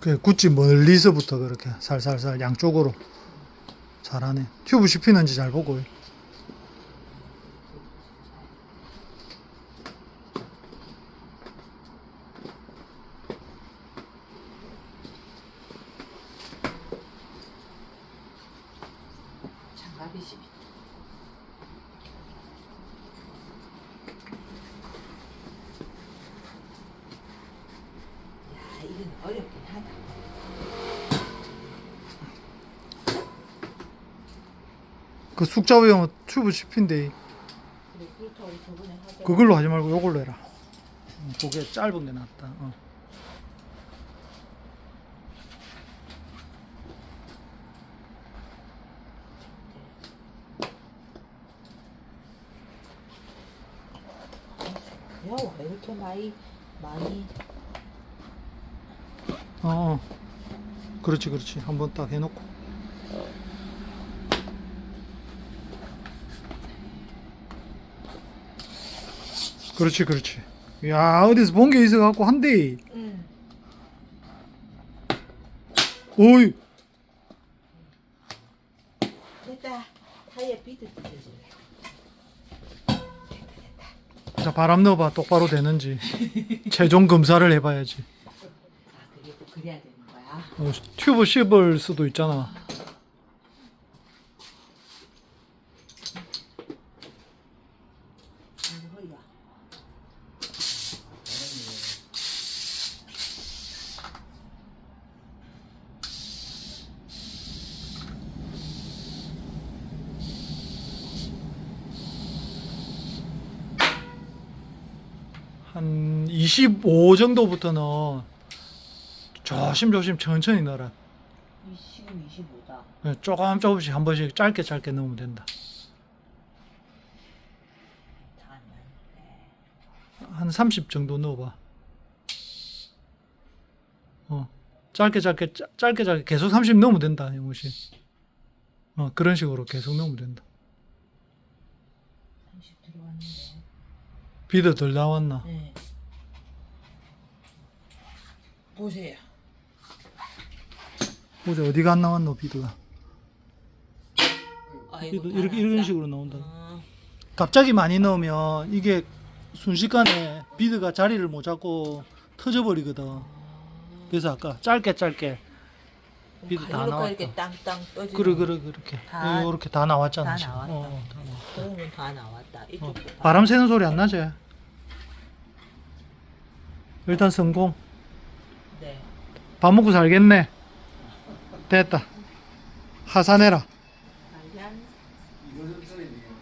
그 굳이 멀리서부터 그렇게 살살살 양쪽으로 잘하네. 튜브 씹히는지 잘 보고. 장갑이 씹. 야, 이건 어렵긴 하다. 그 숙자 위험은 튜브 씹힌데 그래, 그렇다고 저번에 하자. 그걸로 하지 말고 요걸로 해라. 어, 그게 짧은 게 낫다. 어. 야, 왜 이렇게 많이 많이 어, 어. 그렇지, 그렇지. 한번 딱 해놓고. 그렇지, 그렇지. 야, 어디서 본 게 있어갖고 한 대. 응. 오이. 됐다. 타이어 비트 뜯어줄래. 자, 바람 넣어봐. 똑바로 되는지. 최종 검사를 해봐야지. 그래야 되는 거야. 어, 튜브 씹을 수도 있잖아. 아이고, 허리야. 한25 정도부터는 조심조심 천천히 넣어라. 이 지금 25다. 네, 조금 조금씩 한 번씩 짧게 짧게 넣으면 된다. 다 안 나는데. 한 30 정도 넣어봐. 어, 짧게 짧게 짜- 짧게 짧게 계속 30 넣으면 된다, 영호 씨. 어, 그런 식으로 계속 넣으면 된다. 30 들어왔는데. 비도 덜 나왔나? 네. 보세요. 어제 어디가 안 나왔노, 비도가? 아이고, 비도 다 이렇게 이런. 식으로 나온다. 어, 갑자기 많이 넣으면 이게 순식간에 비드가 자리를 못 잡고 터져버리거든. 그래서 아까 짧게 짧게 비도 다 가위로 나왔다. 이렇게 땅땅 떠지. 그래 그래 그렇게 다- 이렇게 다 나왔잖아. 다 지금. 나왔다. 어, 어, 다 나왔다. 그러면 다 나왔다. 어, 이쪽도 다. 바람 새는 소리 안 나지? 일단 성공. 네. 밥 먹고 살겠네. 됐다. 하산해라.